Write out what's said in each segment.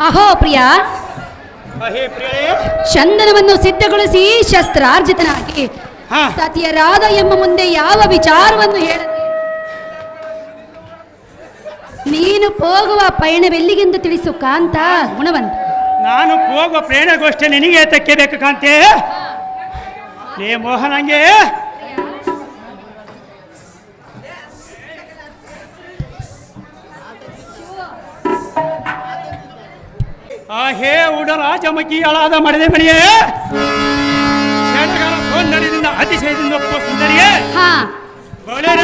ಅಹೋ ಪ್ರಿಯ. ಚಂದನವನ್ನು ಸಿದ್ಧಗೊಳಿಸಿ ಶಸ್ತ್ರಾರ್ಜಿತನಾಗಿ. ಸತಿಯರಾದ ಎಂಬ ಮುಂದೆ ಯಾವ ವಿಚಾರವನ್ನು ಹೇಳ ನೀನು ಹೋಗುವ ಪಯಣವೆಲ್ಲಿಗೆಂದು ತಿಳಿಸು ಕಾಂತ ಗುಣವಂತ. ನಾನು ಹೋಗುವ ಪ್ರೇರಣಗೋಷ್ಠಿ ನಿನಗೆ ತಕ್ಕೆ ಬೇಕು ಕಾಂತೆ ಲೇ ಮೋಹನಂಗೆ ಆ ಹೇ ಉಡರಾಜಮುಖಿಯಳಾದ ಮಡದೆ ಮಣಿಯೇ. ಕ್ಷಣಗಳ ಸೌಂದರ್ಯದಿಂದ ಅತಿಶಯದಿಂದ ಒಪ್ಪುವ ಸುಂದರಿಯೇ. ಹಾ. ಬಳೆರ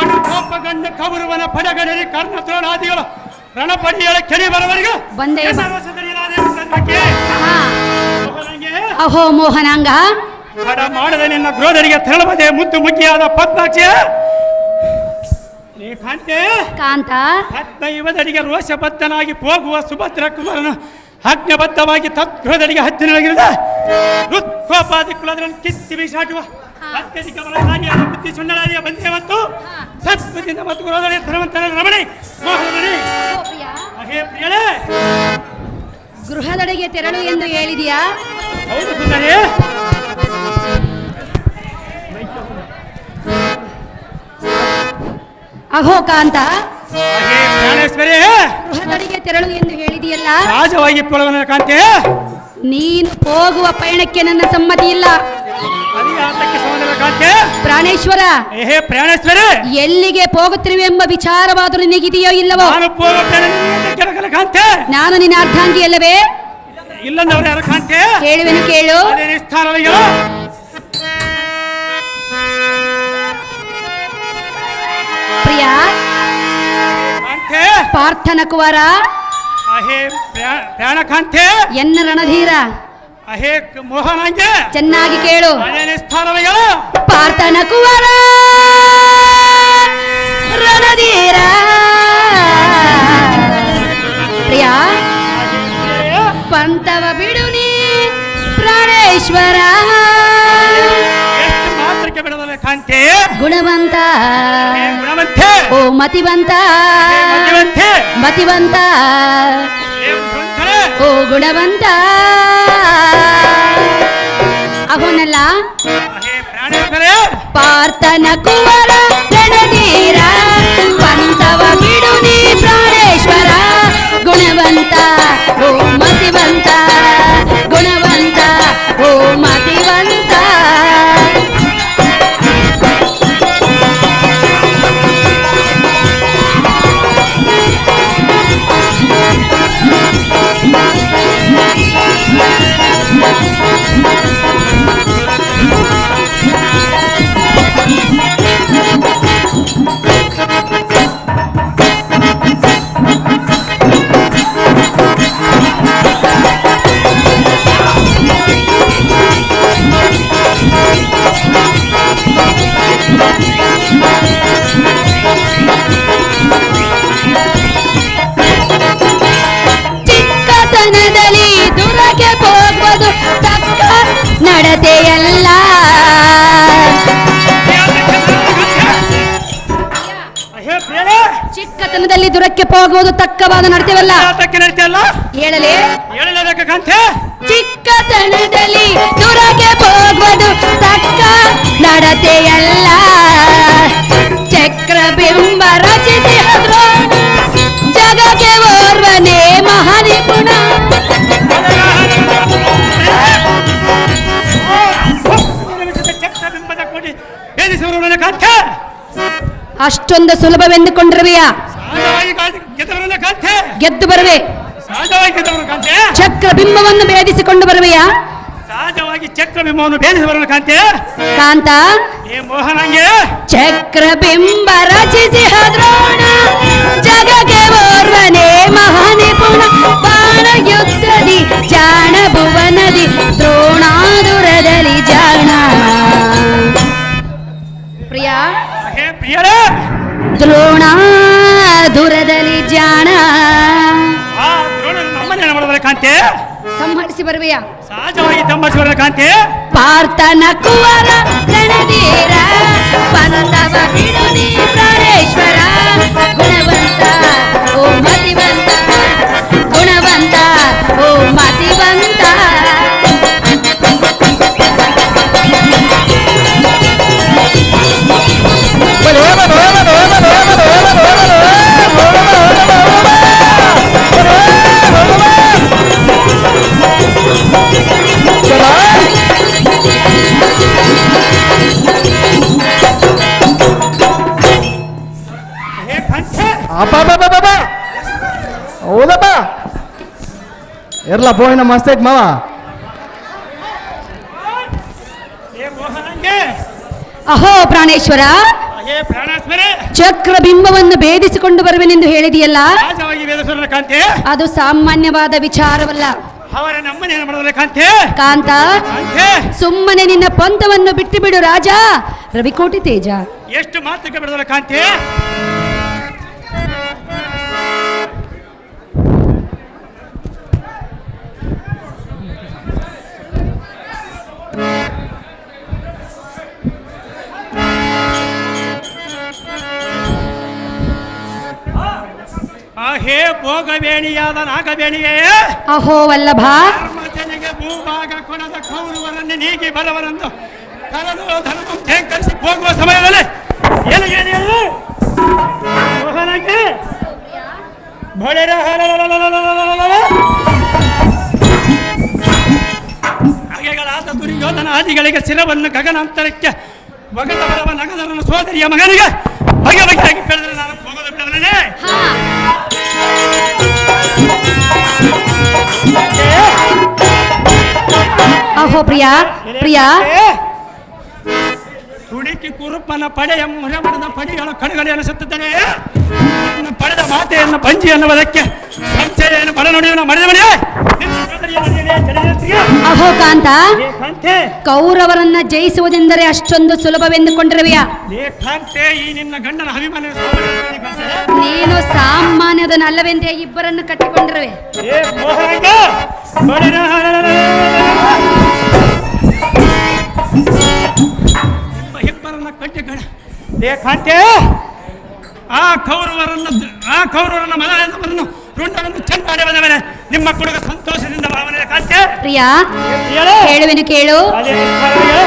ಅನುಕೋಪಗಂಡ ಕೌರವನ ಪಡಗಡಲಿ ಕರ್ಣ ದ್ರೋಣಾದಿಗಳ ರಣಪಡಿಯಳ ಕೆರೆ ಬರವರಿಗೆ ಬಂದೇ ಅಹೋ ಮೋಹನಾಂಗ. ಹಡ ಮಾಡದ ನಿನ್ನ ಕ್ರೋಧರಿಗೆ ತೆರಳಬದೆ ಮುದ್ದು ಮುಖಿಯಾದ ಪದ್ಮಾಕ್ಷ. ನೀ ಕಾಂತೆ? ಯುವದರಿಗೆ ರೋಷಬದ್ಧನಾಗಿ ಹೋಗುವ ಸುಭದ್ರ ಕುಮಾರನು ಆಜ್ಞಬದ್ಧವಾಗಿ ತತ್ವದಡಿಗೆ ಹತ್ತಿರವಾಗಿರದ ಹೃತ್ಕೋಪಾದಿ ಕುಲಗಳನ್ನು ಕಿತ್ತಿ ಬೀಸಾಟುವ ಬುದ್ಧಿ ಬಂದೆ ಮತ್ತು ರಮಣಿ. ಮೋಹನಮಣಿ. ಅಹೇ ಪ್ರಿಯಳೇ. ಗೃಹದೊಳಗೆ ತೆರಳು ಎಂದು ಹೇಳಿದೆಯಾ? ಹೌದು ಸುಂದರಿ. ಅಹೋ ಅಂತ ಪ್ರಾಣೇಶ್ವರಿ ತೆರಳು ಎಂದು ಹೇಳಿದೆಯಲ್ಲ? ರಾಜವಾಗಿ ಕಾಂತೆ. ನೀನು ಹೋಗುವ ಪಯಣಕ್ಕೆ ನನ್ನ ಸಮ್ಮತಿ ಇಲ್ಲ. ಪ್ರಾಣೇಶ್ವರ ಪ್ರಾಣೇಶ್ವರ. ಎಲ್ಲಿಗೆ ಹೋಗುತ್ತಿರುವೆ ಎಂಬ ವಿಚಾರವಾದರೂ ನಿನಗಿದೆಯೋ ಇಲ್ಲವೋ? ನಾನು ನಿನ್ನ ಅರ್ಧಾಂಗಿ ಅಲ್ಲವೇ ಇಲ್ಲ ಕೇಳುವೆನು ಕೇಳು. ಅದೇ ನಿಸ್ಥಾನವಯ್ಯೋ ಪ್ರಿಯ ಕಾಂತೆ ಪಾರ್ಥನ ಕುವರ ಅಹೇ ಪ್ರಾ- ಪ್ರಾಣ ಕಾಂತೆ ಎನ್ನ ರಣಧೀರ ಅಹೇ ಕ- ಮೋಹನಾಂಗೆ ಚೆನ್ನಾಗಿ ಕೇಳು ಅದೇ ನಿಸ್ಥಾನವಯ್ಯೋ ಪಾರ್ಥನ ಕುವರ ರಣಧೀರ ಪ್ರಿಯ ಪಂತವ ಬಿಡು ನೀ ಪ್ರಾಣೇಶ್ವರ ಎಷ್ಟು ಮಾತ್ರಕ್ಕೆ ಬಿಡದಲ್ಲ ಕಾಂತೆ ಗುಣವಂತ ಹೇ ಗುಣವಂತೆ ಓ ಮತಿವಂತ ಮತಿವಂತೆ. ಓ ಗುಣವಂತ ಅವನಲ್ಲ ಪಾರ್ಥನ ಕುವರ ಗಣನೀರ ಪಂತವ ಬಿಡು ನೀ ಪ್ರಾಣೇಶ್ವರ. ಗುಣವಂತ ಓ ಮತಿವಂತ ತಕ್ಕವಾದ ನಡ್ತೇವಲ್ಲ ಆತಕ್ಕೆ ನಡೀತಲ್ಲ ಹೇಳಲೇ ಹೇಳಲೇಬೇಕು ಕಾಂತೆ ಚಿಕ್ಕತನದಲ್ಲಿ ದುರಗೆ ಹೋಗುವುದು ತಕ್ಕ ನಡತೆಯಲ್ಲ ಚಕ್ರಬಿಂಬ ರಚಿಸಿದ್ರು ಜಗಕ್ಕೆ ಓರ್ವನೇ ಮಹಾನಿಪುಣ ಅಷ್ಟೊಂದು ಸುಲಭವೆಂದುಕೊಂಡಿರುವೆಯ ಸಹಜವಾಗಿ ಕಾಂತೆ ಗೆದ್ದವರನ್ನ ಕಾಂತೆ ಗೆದ್ದು ಬರುವೆ. ಸಹಜವಾಗಿ ಗೆದ್ದವರು ಕಾಂತೆ ಚಕ್ರಬಿಂಬವನ್ನು ಭೇದಿಸಿಕೊಂಡು ಬರುವೆಯ? ಸಹಜವಾಗಿ ಭೇದಿಸಿ ಬರಲು ಕಾಂತೆ. ಕಾಂತ? ಏ ಮೋಹನಂಗೆ. ಚಕ್ರಬಿಂಬ ರಚಿಸಿ ದ್ರೋಣ ಜಗಕ್ಕೆ ಓರ್ವನೇ ಮಹಾನಿಪುಣ. ಬಾಣ ಯುದ್ಧದಿ ಜಾಣ ಭುವನದಿ ದ್ರೋಣಾದುರದಲ್ಲಿ ಜಾಣ. ಪ್ರಿಯ? ಪ್ರಿಯರೇ. ದ್ರೋಣಾದುರದಲ್ಲಿ ಜಾಣ. ಕಾಂತೆ? ಸಂಹರಿಸಿ ಬರುವೆಯಾ? ಸಹಜವಾಗಿ ತಮ್ಮಶ್ವರ ಕಾಂತೆ? ಪಾರ್ಥನ ಕುವರ ಗಣಧೀರ ಪಂದವ ಬಿಡುನಿ ಪ್ರಾಣೇಶ್ವರ ಗುಣವಂತ. ಅಪ್ಪ ಹೌದಪ್ಪ. ಇರ್ಲ ಬೋಯ್ನ ಮಸ್ತ್ ಐತ್ ಮಾವ. ಏ ಮೋಹನಂಗೆ. ಅಹೋ ಪ್ರಾಣೇಶ್ವರ. ಚಕ್ರ ಬಿಂಬವನ್ನು ಭೇದಿಸಿಕೊಂಡು ಬರುವೆನೆಂದು ಹೇಳಿದೆಯಲ್ಲ? ರಾಜವಾಗಿ ವೇದಸ್ವರನ ಕಾಂತೆ. ಅದು ಸಾಮಾನ್ಯವಾದ ವಿಚಾರವಲ್ಲ. ಕಾಂತೆ? ಸುಮ್ಮನೆ ನಿನ್ನ ಪಂಥವನ್ನು ಬಿಟ್ಟು ಬಿಡು ರಾಜ. ರವಿಕೋಟಿ ತೇಜ. ಎಷ್ಟು ಬಿಡದಲ್ಲ ಕಾಂತೆ? ಬೇಣಿಯಾದ ನಾಗಬೇಣಿಯೇ ಅಹೋ ವಲ್ಲಭ. ಧರ್ಮಜನಿಗೆ ಭೂಭಾಗ ಕೊಡದ ಕೌರವರನ್ನು ನೀಗಿ ಬರವರನ್ನು ಕರೆದು ಧರ್ಮ ಹೋಗುವ ಸಮಯದಲ್ಲಿ ಏನು ಏನು ಏನು ಮೋಹನಕ್ಕೆ? ಬಳೆರ ಹಾಗೆಗಳಾದ ದುರ್ಯೋಧನ ಆದಿಗಳಿಗೆ ಶಿರವನ್ನು ಗಗನಾಂತರಕ್ಕೆ ಒಗದವರವ ನಗದರನ ಸೋದರಿಯ ಮಗನಿಗೆ ಬಗೆ ಬಗೆಯಾಗಿ ಬೆಳೆದರೆ ನಾನು ಹೋಗೋದು ಬೆಳೆದನೇ ಅಹೋ ಪ್ರಿಯಾ ಪ್ರಿಯ. ತುಡುಕಿ ಕುರುಪನ ಪಡೆಯ ಮುರಮರದ ಪಡೆಗಳು ಕಡೆಗಡೆ ಅನಿಸುತ್ತಿದ್ದಾರೆ ಪಡೆದ ಮಾತೆಯನ್ನು ಪಂಜಿ ಅನ್ನುವುದಕ್ಕೆ ಸಂಶಯ ಬಡ ನುಡಿಯನ್ನು ಮಡಿದ ಮನೆಯೇ ಅಹೋ ಕಾಂತ ಕೌರವರನ್ನ ಜಯಿಸುವುದೆಂದರೆ ಅಷ್ಟೊಂದು ಸುಲಭವೆಂದುಕೊಂಡಿರುವೆಯ? ನೀನು ಸಾಮಾನ್ಯದನಲ್ಲವೆಂದೇ ಇಬ್ಬರನ್ನು ಕಟ್ಟಿಕೊಂಡಿರುವೆ. ಕಟ್ಟಿ ಕಣ ಏ ಕಾಂತೆ ಆ ಕೌರವರನ್ನು ಆ ಕೌರವರನ್ನ ಮನೆಯನ್ನು ರುಂಡನನ್ನು ಚೆಂದಾಡಿ ಮೇಲೆ ನಿಮ್ಮ ಕುಡುಗ ಸಂತೋಷದಿಂದ ಭಾವನೆ ಕಾಂತೆ ಪ್ರಿಯಾ ಹೇಳು. ಹೇಳುವೆನು ಕೇಳು ಅದೇ ಪರವಾಗಿಲ್ಲ.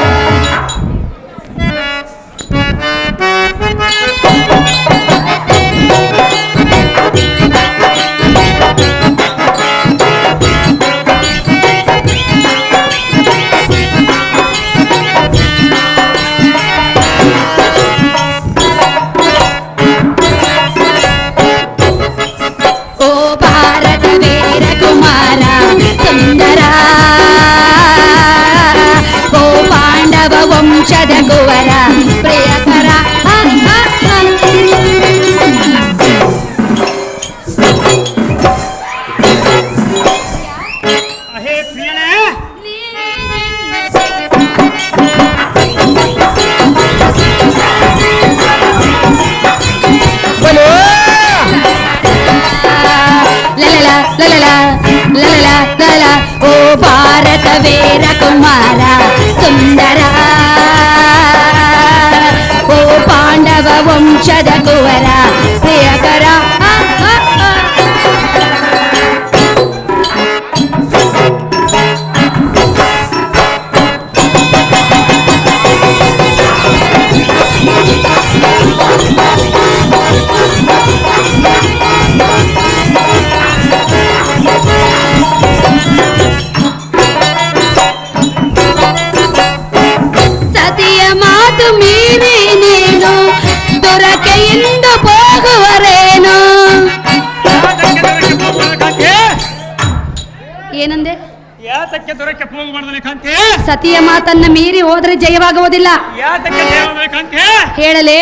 ಸತಿಯ ಮಾತನ್ನ ಮೀರಿ ಹೋದ್ರೆ ಜಯವಾಗುವುದಿಲ್ಲ. ಯಾತಕ್ಕೆ ದೇವರ ಕಾಂತೆ ಹೇಳಲೆ?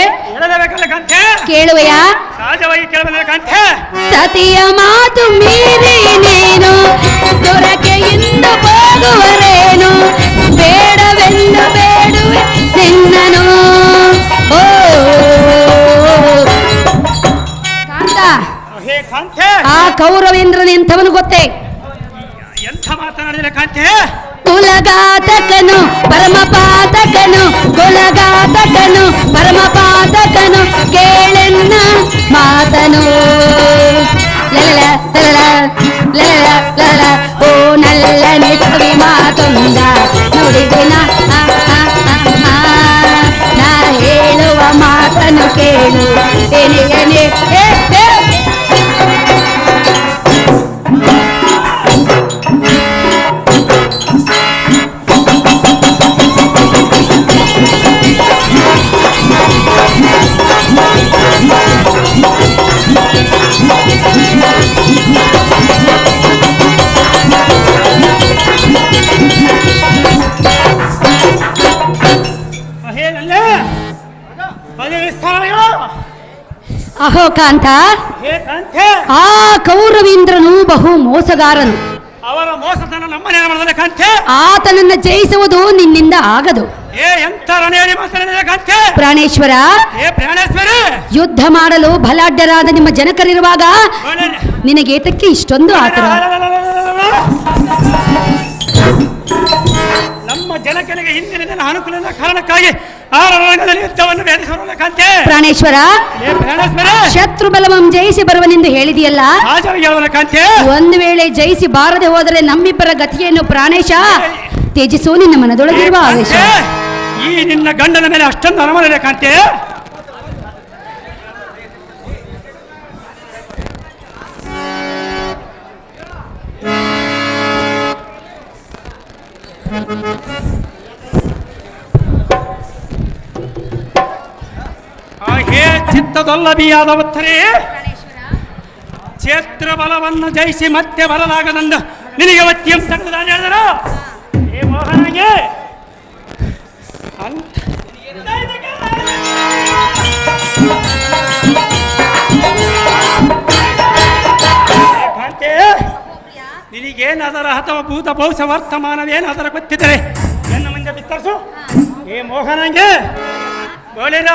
ಕೇಳುವೆಯ? ಸಹಜವಾಗಿ ಕೇಳಬಲ್ಲ ಕಾಂತೆ ಸತಿಯ ಮಾತು ಮೀರಿ ನೀನು ದೊರಕೆಯಿಂದ ಹೋಗುವರೇನು? ಬೇಡವೆಂದು ಬೇಡುವೆ ನಿನ್ನನು ಓ ಕಾಂತೆ. ಆ ಕೌರವೇಂದ್ರನ ಎಂಥವನು ಗೊತ್ತೇ? ಎಂಥ ಮಾತನಾಡಿದ್ರೆ ಕಾಂತೆ కులగాతకను పరమపాతకను కులగాతకను పరమపాతకను కేళెన్న మాతను. ఓ నల్లని కవి మాతుందా నుడిగిన నా ఏಳುవ మాతను కేళు ఎనిగనే ಕಾಂತ ಆ ಕೌರವೀಂದ್ರನು ಬಹು ಮೋಸಗಾರನು. ಅವರ ಮೋಸತನ ಕಾಂತೆ ಆತನನ್ನ ಜಯಿಸುವುದು ನಿನ್ನಿಂದ ಆಗದು. ಏ ಎಂತ ರಣೇರಿ ಮಾತನಾಡಿದ ಕಾಂತೆ ಪ್ರಾಣೇಶ್ವರ ಏ ಪ್ರಾಣೇಶ್ವರಿ! ಯುದ್ಧ ಮಾಡಲು ಬಲಾಢ್ಯರಾದ ನಿಮ್ಮ ಜನಕರಿರುವಾಗ ನಿನಗೇತಕ್ಕೆ ಇಷ್ಟೊಂದು ಆತರ? ನಮ್ಮ ಜನಕನಿಗೆ ಹಿಂದಿನ ದಿನ ಅನುಕೂಲದ ಕಾರಣಕ್ಕಾಗಿ ಆ ರಣರಂಗದಲ್ಲಿ ಯುದ್ಧವನ್ನು ಪ್ರಾಣೇಶ್ವರ ಶತ್ರು ಬಲವಂ ಜಯಿಸಿ ಬರುವನೆಂದು ಹೇಳಿದೆಯಲ್ಲ? ಒಂದು ವೇಳೆ ಜಯಿಸಿ ಬಾರದೆ ಹೋದರೆ ನಮ್ಮಿಬ್ಬರ ಗತಿಯನ್ನು ಪ್ರಾಣೇಶ ತ್ಯಜಿಸು ನಿನ್ನ ಮನದೊಳಗಿರುವ ಆವೇಶ. ಈ ನಿನ್ನ ಗಂಡನ ಮೇಲೆ ಅಷ್ಟೊಂದು ಅನುಮಾನ ಕಾಂತೆ. ಹಾಗೆ ಚಿತ್ತದೊಲ್ಲಬಿಯಾದ ಉತ್ತರೇ ಕ್ಷೇತ್ರ ಬಲವನ್ನು ಜಯಿಸಿ ಮತ್ತೆ ಬರಲಾಗದಂದ ನಿನಗೆ ಒತ್ತಿಯಂ ತೆಗೆದು ನಾನು ಹೇಳಿದರು ಏ ಮೋಹನಾಗೆ ಅಂತ. ಅಥವಾ ಭೂತ ಬಹುಶಃ ವರ್ತಮಾನವೇನಾದರೂ ಗೊತ್ತಿದ್ದರೆ ನನ್ನ ಮುಂದೆ ಬಿತ್ತರಿಸು. ಏ ಮೋಹನಂಗೆ ಡೋಳಿನ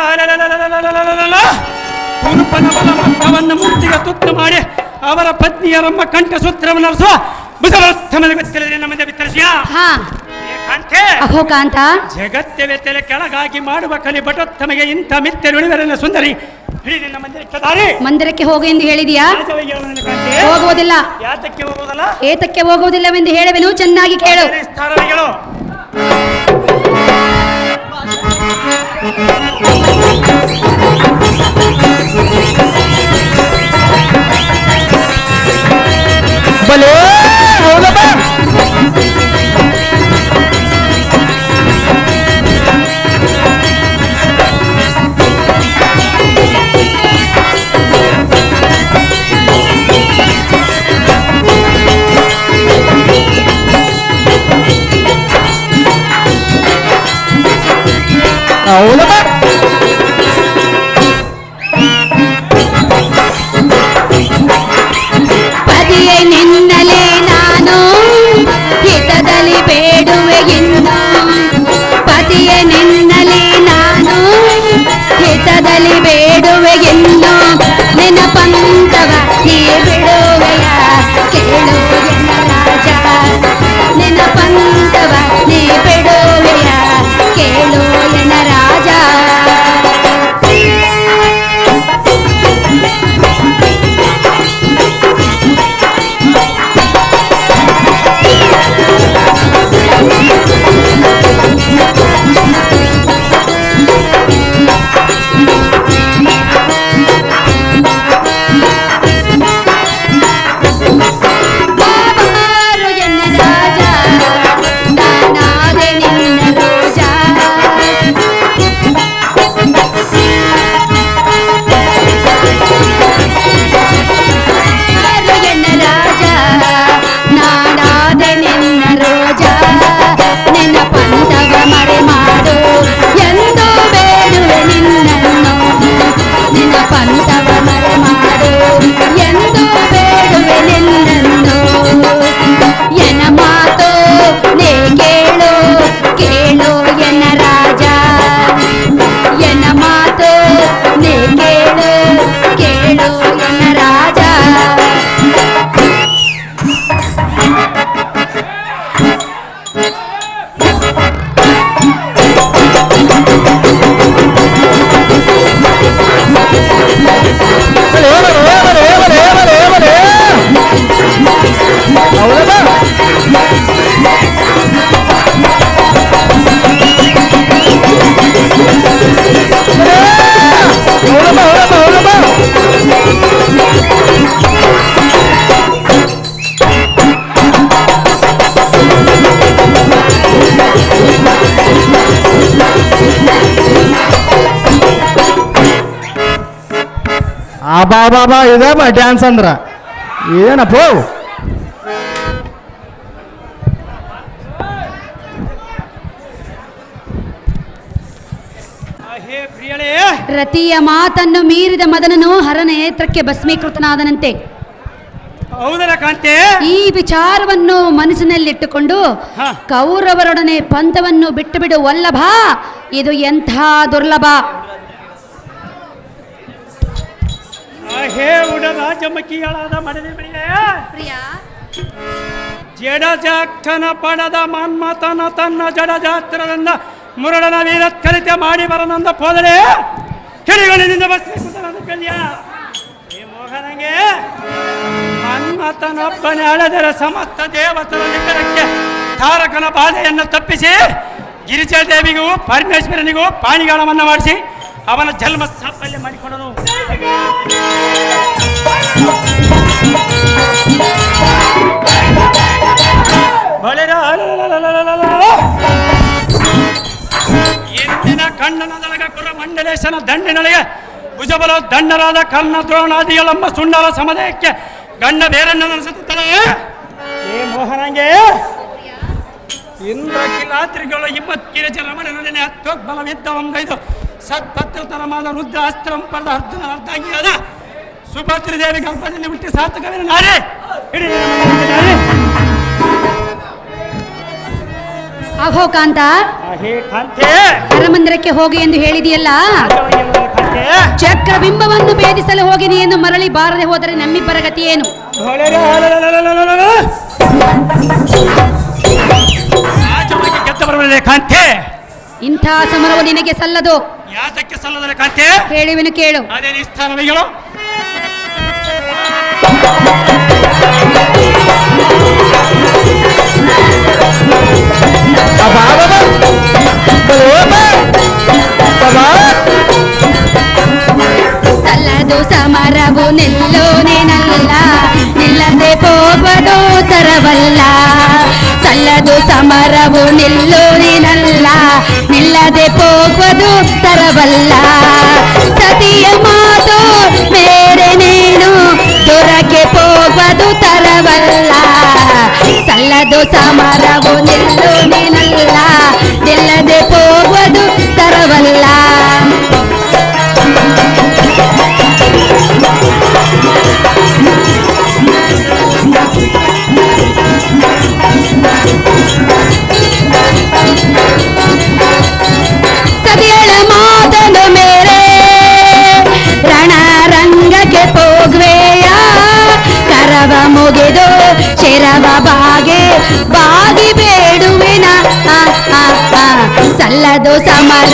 ಕುರುಪನ ಬಲ ಮಂತ್ರವನ್ನು ಮೂರ್ತಿಗೆ ತುತ್ತ ಮಾಡಿ ಅವರ ಪತ್ನಿಯರಮ್ಮ ಕಂಠ ಸೂತ್ರವನ್ನು ಅರಸು ಮುಸಮರ್ಥಮದ ಗೊತ್ತಿಲ್ಲದೆ ನಮ್ಮದೇ ಬಿತ್ತರಿಸಿಯ? ಹಾ. ಕಾಂತೆ ಅಹೋ ಕಾಂತ. ಜಗತ್ಯ ವ್ಯತ್ಯಲ ಕೆಳಗಾಗಿ ಮಾಡುವ ಕಲಿ ಬಟ ತಮಗೆ ಇಂಥ ಮಿತ್ಯರು ಸುಂದರಿ. ಹಿಡಿದು ನಮ್ಮ ಮಂದಿರಕ್ಕೆ ಮಂದಿರಕ್ಕೆ ಹೋಗು ಎಂದು ಹೇಳಿದೀಯಾ? ಹೋಗುವುದಿಲ್ಲ. ಯಾತಕ್ಕೆ ಹೋಗೋದಲ್ಲ ಏತಕ್ಕೆ ಹೋಗುವುದಿಲ್ಲವೆಂದು ಹೇಳುವೆನು ಚೆನ್ನಾಗಿ ಕೇಳು. ಸ್ಥಾನಗಳು Valeu! Vamos lá, Paola ಬಾ ಬಾ ಬಾ ಇದಮ್ಮ ಡ್ಯಾನ್ಸ್ ಅಂದ್ರ. ಏನಪ್ಪ? ರತಿಯ ಮಾತನ್ನು ಮೀರಿದ ಮದನನು ಹರನೇತ್ರಕ್ಕೆ ಭಸ್ಮೀಕೃತನಾದನಂತೆ. ಹೌದಲ್ಲ ಕಾಂತಿ? ಈ ವಿಚಾರವನ್ನು ಮನಸ್ಸಿನಲ್ಲಿಟ್ಟುಕೊಂಡು. ಕೌರವರೊಡನೆ ಪಂಥವನ್ನು ಬಿಟ್ಟು ಬಿಡು ವಲ್ಲಭ ಇದು ಎಂಥ ದುರ್ಲಭ. ಹೇ ಉಡದ ರಾಜಮಕಿಯಳಾದ ಮಡದಿ ಜಡಜಾಕ್ಷನ ಪಡದ ಮನ್ಮತನ ತನ್ನ ಜಡಜಾತ್ರದಿಂದ ಮುರಡನ ವೀರತ್ಕರಿತೆ ಮಾಡಿ ಬರನಂದ ಕಲ್ಯ ಈ ಮೋಹನಂಗೆ ಮನ್ಮತನೊಬ್ಬನೇ ಅಳದರ ಸಮಸ್ತ ದೇವತರ ನಿಖರಕ್ಕೆ ತಾರಕನ ಬಾಧೆಯನ್ನು ತಪ್ಪಿಸಿ ಗಿರಿಜಾದೇವಿಗೂ ಪರಮೇಶ್ವರನಿಗೂ ಪಾಣಿಗಾಳವನ್ನು ಮಾಡಿಸಿ ಅವನ ಜನ್ಮ ಸಾಫಲ್ಯ ಮಾಡಿಕೊಂಡನು ಎಂದಿನ ಕಣ್ಣನದೊಳಗ ಕುರ ಮಂಡಲೇಶನ ದಂಡಿನೊಳಗೆ ಭುಜಬಲ ದಂಡರಾದ ಕರ್ಣ ದ್ರೋಣಾದಿಗಳಮ್ಮ ಸುಂಡಲ ಸಮುದಾಯಕ್ಕೆ ಗಂಡ ಬೇರನ್ನ ನಡೆಸುತ್ತಲೇ ಏ ಮೋಹನಂಗೆ ಇಂದ್ರ ಕಿಲಾತ್ರಿಗಳು ಇಪ್ಪತ್ತಿರಚ ರಮಣನೊಡನೆ ಹತ್ತೋಗ್ ಬಲವಿದ್ದವಂಗೈದು. ಸತ್ಪತ್ರತರಮಾದ ರುದ್ರ ಅಸ್ತ್ರಂ ಪಡೆದ ಅರ್ಜುನ ಅರ್ಧಾಂಗಿಯಾದ ಸುಭದ್ರ ದೇವಿ ಗರ್ಭದಲ್ಲಿ ಹುಟ್ಟಿ ಸಾರ್ಥಕವಿನ ನಾರೇ. ಅಹೋ ಕಾಂತ. ಆ ಹರಮಂದಿರಕ್ಕೆ ಹೋಗಿ ಎಂದು ಹೇಳಿದೆಯಲ್ಲ? ಚಕ್ರ ಬಿಂಬವನ್ನು ಭೇದಿಸಲು ಹೋಗಿ ನೀನು ಮರಳಿ ಬಾರದೆ ಹೋದರೆ ನಮ್ಮಿಬ್ಬರ ಗತಿ ಏನು? ಇಂಥ ಸಮರವು ನಿನಗೆ ಸಲ್ಲದು. ಯಾತಕ್ಕೆ ಸಲ್ಲದರ ಕತೆ ಕೇಳುವೆನು ಕೇಳು ಅದೇ ನಿಸ್ಥಾನಗಳು ಸಲ್ಲದು ಸಮರವು ನಿಲ್ಲೋನೆ ನಲ್ಲ ನಿಲ್ಲದೆ ಹೋಗದು ತರವಲ್ಲ ಸಲ್ಲದು ಸಮರವು ನಿಲ್ಲುವಿನಲ್ಲ ನಿಲ್ಲದೆ ಹೋಗುವುದು ತರಬಲ್ಲ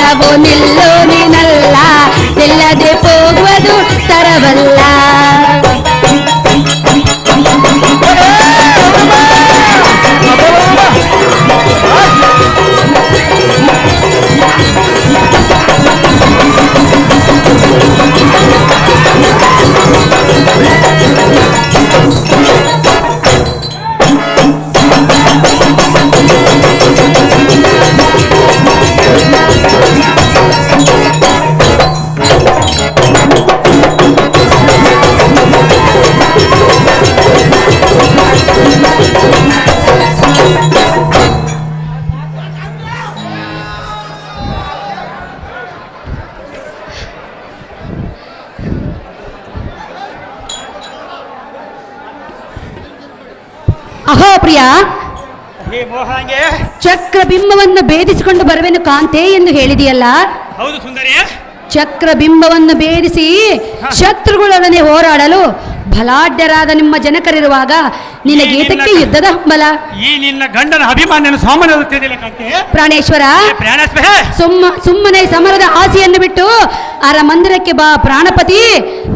da vo nil ಚಕ್ರ ಬಿಂಬವನ್ನು ಭೇದಿಸಿಕೊಂಡು ಬರುವೆನು ಕಾಂತೆ ಎಂದು ಹೇಳಿದೆಯಲ್ಲ? ಹೌದು ಸುಂದರಿ. ಚಕ್ರ ಬಿಂಬವನ್ನು ಭೇದಿಸಿ ಶತ್ರುಗಳೊಡನೆ ಹೋರಾಡಲು ಬಲಾಢ್ಯರಾದ ನಿಮ್ಮ ಜನಕರಿರುವಾಗ ನಿನಗೇತಕ್ಕೆ ಯುದ್ಧದ ಹಂಬಲ? ಈ ನಿನ್ನ ಗಂಡನ ಅಭಿಮಾನ ಸಾಮಾನ್ಯ ಪ್ರಾಣೇಶ್ವರ ಸುಮ್ಮ ಸುಮ್ಮನೆ ಸಮರದ ಆಸೆಯನ್ನು ಬಿಟ್ಟು ಅರ ಮಂದಿರಕ್ಕೆ ಬಾ ಪ್ರಾಣಪತಿ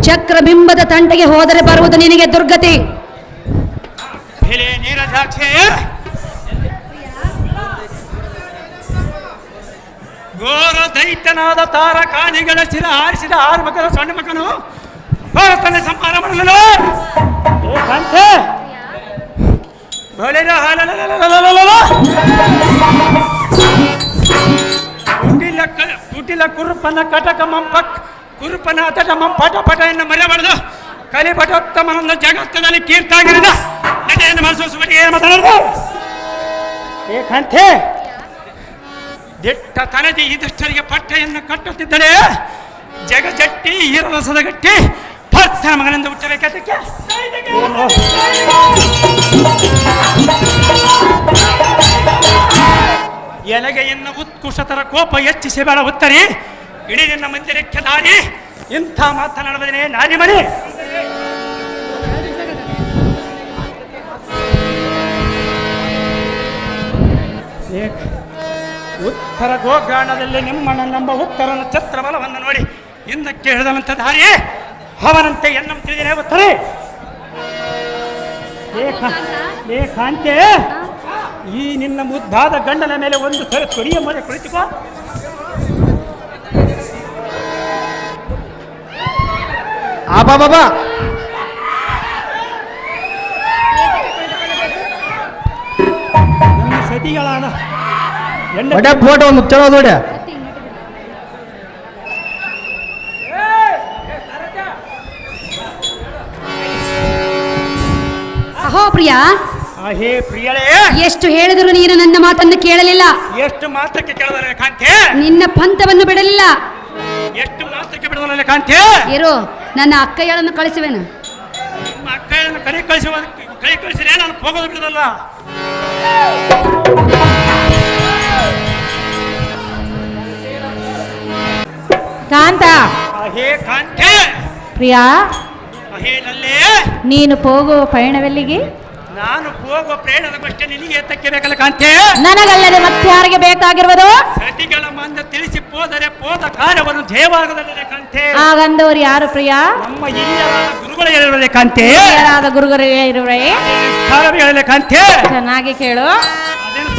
ಚಕ್ರ ಬಿಂಬದ ತಂಟೆಗೆ ಹೋದರೆ ಬರುವುದು ನಿನಗೆ ದುರ್ಗತಿ. ಘೋರ ದೈತ್ಯನಾದ ತಾರ ಕಾಣಿಗಳ ಶಿರ ಹಾರಿಸಿದ ಆರು ಮಕ್ಕಳು, ಸಣ್ಣ ಮಕ್ಕನು ಘೋರ ತಂದೆ ಸಂಹಾರ ಕುಟಿಲ ಕುಟಿಲ ಕುರುಪನ ಕಟಕ ಮಂಪಕ್, ಕುರುಪನ ಅತಟ ಮಂಪಟ ಪಟ ಎನ್ನು ಮರೆಯಬಾರದು ಕಲಿಪಟೋತ್ತಮನೊಂದು ಜಗತ್ತಿನಲ್ಲಿ ಕೀರ್ತಾಗಿರಿದ ಏನು ಮಾಡಿಸೋ ಏನು ಮಾತಾಡೋದು? ಏಕಂತೆ ದಿಟ್ಟ ತನದಿ ಇದಿಷ್ಟರಿಗೆ ಪಟ್ಟೆಯನ್ನು ಕಟ್ಟುತ್ತಿದ್ದರೆ ಜಗಜಟ್ಟಿ ಈರರಸದ ಗಟ್ಟಿ ಭರ್ತನ ಮಗನಿಂದ ಹುಟ್ಟಬೇಕಾದಕ್ಕೆ ಎಲಗೆಯನ್ನು ಉತ್ಕೃಷ್ಟತರ ಕೋಪ ಹೆಚ್ಚಿಸಿ ಬೇಡ ಉತ್ತರಿ. ಇಡೀ ನಿನ್ನ ಮಂದಿರಕ್ಕೆ ದಾರಿ ಇಂಥ ಮಾತನಾಡುವುದೇ ನಾರಿ ಮನೆ ಏಕ- ಉತ್ತರ ಗೋಗ್ರಾಣದಲ್ಲಿ ನಿಮ್ಮಣ್ಣ ನಂಬ ಉತ್ತರನ ಛತ್ರಬಲವನ್ನು ನೋಡಿ. ಹಿಂದಕ್ಕೆ ಹಿಡಿದನಂತ ದಾರಿ. ಅವನಂತೆ ಎನ್ನಂ ತಿಳಿದಿರೇ ಉತ್ತರ. ಏ ಕಾಂತೆ, ಈ ನಿನ್ನ ಮುದ್ದಾದ ಗಂಡನ ಮೇಲೆ ಒಂದು ಸರಿ ತೊರಿಯ ಮೇಲೆ ಕುಳಿತುಕೋ. ಆಬಾ ಬಾಬಾ ಸತಿಗಳಾದ ಎಂಡ ಫೋಟೋ ಒಂದು ಚಲೋ ನೋಡಿ ಅಹೋ ಪ್ರಿಯಾ. ಹೇ ಪ್ರಿಯಳೇ. ಎಷ್ಟು ಹೇಳಿದ್ರು ನೀನು ನನ್ನ ಮಾತನ್ನು ಕೇಳಲಿಲ್ಲ. ಎಷ್ಟು ಮಾತ್ರಕ್ಕೆ ಕೇಳದಲ್ಲ ಕಾಂತೆ ನಿನ್ನ ಪಂಥವನ್ನು ಬಿಡಲಿಲ್ಲ. ಎಷ್ಟು ಮಾತ್ರಕ್ಕೆ ಬಿಡದಲ್ಲ ಕಾಂತೆ ಇರು ನನ್ನ ಅಕ್ಕಯ್ಯಳನ್ನು ಕಳಿಸುವೆನು. ನಿಮ್ಮ ಅಕ್ಕಯನ್ನು ಕರೆ ಕಳಿಸುವ ಕೈ ಕಳಿಸಿದ್ರೆ ನಾನು ಹೋಗೋದು ಬಿಡದಲ್ಲ. ಕಾಂತ. ಹೇ ಕಾಂತೆ. ಪ್ರಿಯಾ ಆ ಹೇ ನಲ್ಲೇ ನೀನು ಹೋಗುವ ಪಯಣವೆಲ್ಲಿಗೆ? ನಾನು ಹೋಗುವ ಪ್ರಯಾಣದ ಕಷ್ಟ ನಿನಗೆ ಎತ್ತಕ್ಕೆ ಬೇಕಲ್ಲ ಕಾಂತೆ? ನನಗಲ್ಲದೆ ಮತ್ತಾರಿಗೆ ಬೇಕಾಗಿರುವುದು? ಸತಿಗಳ ಮಂದ ತಿಳಿಸಿ ಹೋದರೆ ಹೋದ ಕಾರ್ಯವನ್ನು ಜಯವಾಗದಲ್ಲದೆ ಕಾಂತೆ. ಆಗಂದವರು ಯಾರು ಪ್ರಿಯಾ? ನಮ್ಮ ಹಿರಿಯರಾದ ಗುರುಗಳು ಇರುವರೆ ಕಾಂತೆ. ಯಾರಾದ ಗುರುಗರಿಗೆ ಇರುವರೆ ಹೇಳಲೆ ಕಾಂತೆ. ಚೆನ್ನಾಗಿ ಕೇಳು. ಅದೇನು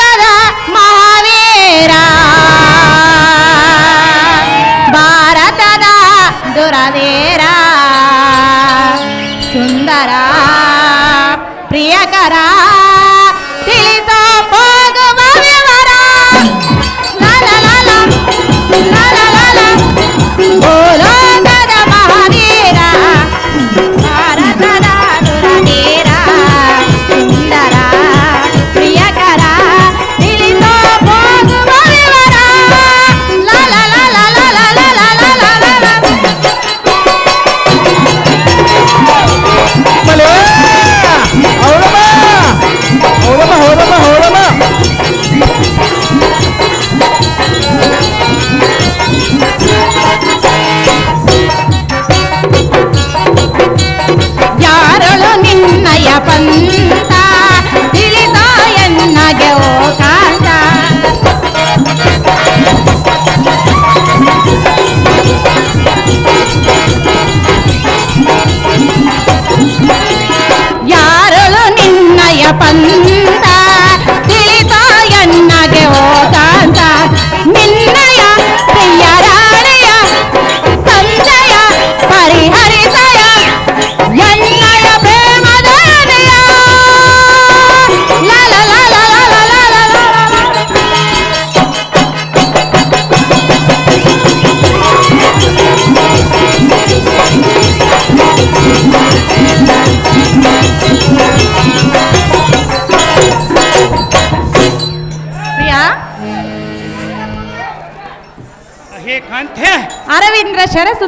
ಕದ ಮಹಾವೀರಾ ಮಹಾವೀರ. ね。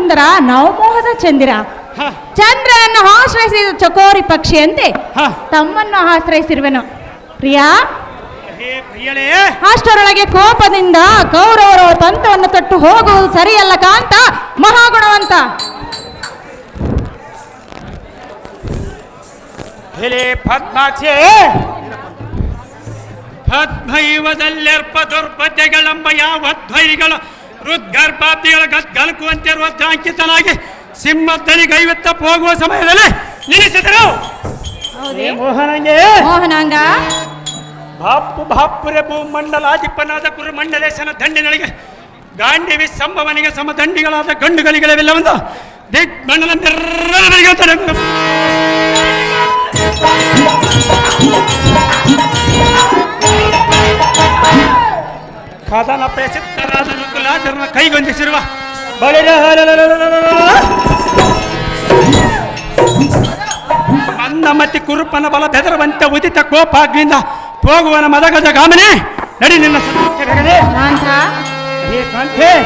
ಶರಸುಂದರ ನವಮೋಹದ ಚಂದಿರ. ಚಂದ್ರನ್ನು ಆಶ್ರಯಿಸಿದ ಚಕೋರಿ ಪಕ್ಷಿಯಂತೆ ತಮ್ಮನ್ನು ಆಶ್ರಯಿಸಿರುವೆನು. ಪ್ರಿಯಾ ಅಷ್ಟರೊಳಗೆ ಕೋಪದಿಂದ ಕೌರವರ ತಂತವನ್ನು ತಟ್ಟು ಹೋಗುವುದು ಸರಿಯಲ್ಲ ಕಾಂತ ಮಹಾಗುಣವಂತ. ಪದ್ಮಾಕ್ಷಿ. ಪದ್ಮೈವದಲ್ಲೆರ್ಪ ದುರ್ಬದ್ಧೆಗಳೆಂಬ ಯಾವ ಧ್ವೈಗಳ ಹೃದ್ಗರ್ಭಾಬ್ದಿಗಳ ಗಲ್ಕುವಂತಿರುವ ಸಿಂಹ ಸಿಂಹದಲ್ಲಿ ಕೈವೆತ್ತ ಹೋಗುವ ಸಮಯದಲ್ಲಿ ನಿಲ್ಲಿಸಿದರು. ಮೋಹನಂಗೆ! ಮೋಹನಾಂಗ? ಬಾಪು ಬಾಪುರೆ ಭೂಮಂಡಲಾಧಿಪನಾದ ಕುರು ಮಂಡಲೇಶನ ದಂಡಿನಳಿಗೆ ಗಾಂಡಿವಿ ಸಂಭವನಿಗೆ ಸಮದಂಡಿಗಳಾದ ದಂಡಿಗಳಾದ ಒಂದು ಅಂತಾರೆ. ಕದನ ಪ್ರಸಿದ್ಧರಾದ ನುಗ್ಗುಲಾಜರನ ಕೈಗೊಂದಿಸಿರುವ ಅನ್ನ ಮಂದಮತಿ ಕುರುಪನ ಬಲ ಬೆದರುವಂತೆ ಉದಿತ ಕೋಪಾಗ್ನಿಂದ ಹೋಗುವನ ಮದಗದ ಗಾಮನೆ ನಡಿ ನಿನ್ನ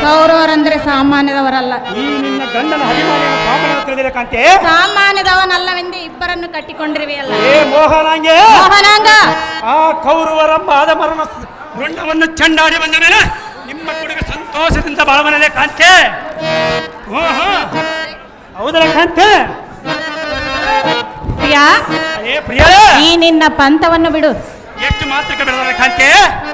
ಕೌರವರಂದ್ರೆ ಸಾಮಾನ್ಯದವರಲ್ಲ. ಈ ನಿನ್ನ ಗಂಡನ ಹರಿಮಾಲಿನ ಪಾಪನ ತಿಳಿದಿರ ಕಾಂತೆ? ಸಾಮಾನ್ಯದವನಲ್ಲವೆಂದು ಇಬ್ಬರನ್ನು ಕಟ್ಟಿಕೊಂಡಿರುವೆಯಲ್ಲ. ಏ ಮೋಹನಾಂಗೆ. ಮೋಹನಾಂಗ. ಆ ಕೌರವರ ಆದಮರನ ಸ್- ರುಂಡವನ್ನು ಚಂಡಾಡಿ ಬಂದ ಮೇಲೆ ನಿಮ್ಮ ಕುಡುಗ ಸಂತೋಷದಿಂದ ಬಾಳವನಲ್ಲೇ ಕಾಂತೆ ಓಹೋ ಹೌದಲ್ಲ ಕಾಂತೆ ಪ್ರಿಯ ಏ ಪ್ರಿಯ! ಈ ನಿನ್ನ ಪಂಥವನ್ನು ಬಿಡು. ಎಷ್ಟು ಮಾತ್ರಕ್ಕೆ ಬೆಳೆದಲ್ಲ ಕಾಂತೆ